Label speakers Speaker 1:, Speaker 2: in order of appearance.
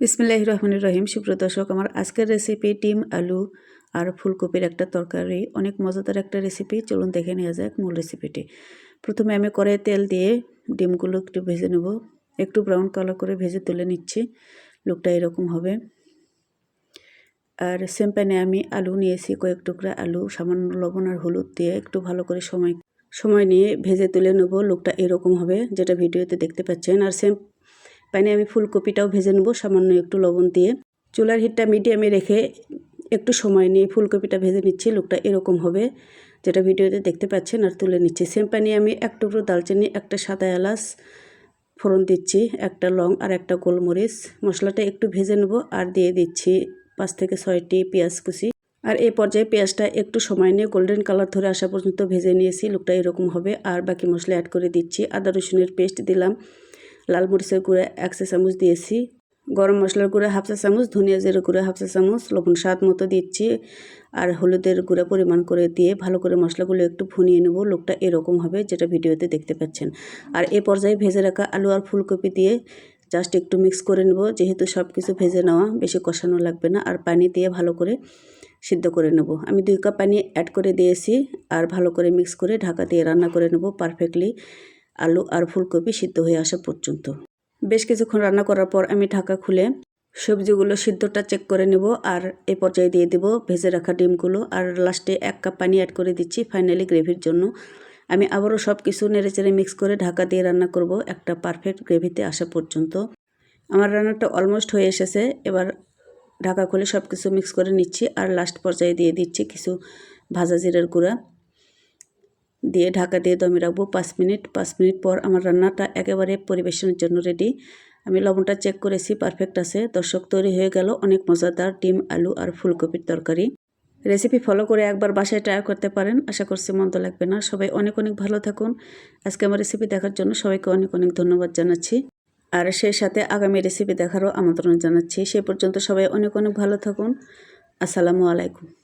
Speaker 1: বিসমিল্লাহ রহমান রহিম। সুপ্রিয় দর্শক, আমার আজকের রেসিপি ডিম, আলু আর ফুলকপির একটা তরকারি। অনেক মজাদার একটা রেসিপি চলুন দেখে নেওয়া যাক মূল রেসিপিটি প্রথমে আমি কড়াই তেল দিয়ে ডিমগুলো একটু ভেজে নেব। একটু ব্রাউন কালার করে ভেজে তুলে নিচ্ছি। লুকটা এরকম হবে। আর সেম প্যানে আমি আলু নিয়েছি, কয়েক টুকরা আলু, সামান্য লবণ আর হলুদ দিয়ে একটু ভালো করে সময় সময় নিয়ে ভেজে তুলে নেব। লুকটা এরকম হবে, যেটা ভিডিওতে দেখতে পাচ্ছেন। আর সেম প্যানে আমি ফুলকপিটাও ভেজে নেব, সামান্য একটু লবণ দিয়ে। চুলার হিটটা মিডিয়ামে রেখে একটু সময় নিয়ে ফুলকপিটা ভেজে নিচ্ছি, লোকটা এরকম হবে। যেটা ভিডিওতে দেখতে পাচ্ছেন, আর তুলে নিচ্ছি। সেম প্যানে আমি এক টুকরো দালচিনি, একটা সাদা এলাচ ফোড়ন দিচ্ছি, একটা লং আর একটা গোলমরিচ। মশলাটা একটু ভেজে নেব আর দিয়ে দিচ্ছি পাঁচ থেকে ছয়টি পেঁয়াজ কুচি। আর এই পর্যায়ে পেঁয়াজটা একটু সময় নিয়ে গোল্ডেন কালার ধরে আসা পর্যন্ত ভেজে নিয়েছি, লুকটা এরকম হবে। আর বাকি মশলা অ্যাড করে দিচ্ছি। আদা রসুনের পেস্ট দিলাম। লাল মরিচের গুঁড়া এক চা চামচ দিয়েছি। গরম মশলার গুঁড়া হাফ চা চামচ, ধনিয়া জিরে গুঁড়া হাফ চা চামচ, লবণ স্বাদ মতো দিচ্ছি। আর হলুদের গুঁড়া পরিমাণ করে দিয়ে ভালো করে মশলাগুলো একটু ভুনিয়ে নেব, লোকটা এরকম হবে যেটা ভিডিওতে দেখতে পাচ্ছেন। আর এ পর্যায়ে ভেজে রাখা আলু আর ফুলকপি দিয়ে জাস্ট একটু মিক্স করে নেব, যেহেতু সব কিছু ভেজে নেওয়া, বেশি কষানো লাগবে না। আর পানি দিয়ে ভালো করে সিদ্ধ করে নেব। আমি দুই কাপ পানি অ্যাড করে দিয়েছি, আর ভালো করে মিক্স করে ঢাকা দিয়ে রান্না করে নেব পারফেক্টলি। আলু আর ফুলকপি সিদ্ধ হয়ে আসা পর্যন্ত। বেশ কিছুক্ষণ রান্না করার পর আমি ঢাকা খুলে সবজিগুলো সিদ্ধটা চেক করে নেব আর এ পর্যায়ে দিয়ে দেব ভেজে রাখা ডিমগুলো আর লাস্টে এক কাপ পানি অ্যাড করে দিচ্ছি ফাইনালি গ্রেভির জন্য। আমি আবারও সব কিছু নেড়েচেড়ে মিক্স করে ঢাকা দিয়ে রান্না করব একটা পারফেক্ট গ্রেভিতে আসা পর্যন্ত। আমার রান্নাটা অলমোস্ট হয়ে এসেছে, এবার ঢাকা খুলে সব কিছু মিক্স করে নিচ্ছি আর লাস্ট পর্যায়ে দিয়ে দিচ্ছি কিছু ভাজা জিরের গুঁড়া। দিয়ে ঢাকা দিয়ে দমে রাখব পাঁচ মিনিট। পাঁচ মিনিট পর আমার রান্নাটা একেবারে পরিবেশনের জন্য রেডি আমি লবণটা চেক করেছি পারফেক্ট আছে। দর্শক, তৈরি হয়ে গেল অনেক মজাদার ডিম, আলু আর ফুলকপির তরকারি। রেসিপি ফলো করে একবার বাসায় ট্রাই করতে পারেন। আশা করছি মন্দ লাগবে না। সবাই অনেক অনেক ভালো থাকুন। আজকে আমার রেসিপি দেখার জন্য সবাইকে অনেক অনেক ধন্যবাদ জানাচ্ছি। আর সেই সাথে আগামী রেসিপি দেখারও আমন্ত্রণ জানাচ্ছি। সে পর্যন্ত সবাই অনেক অনেক ভালো থাকুন। আসসালামু আলাইকুম।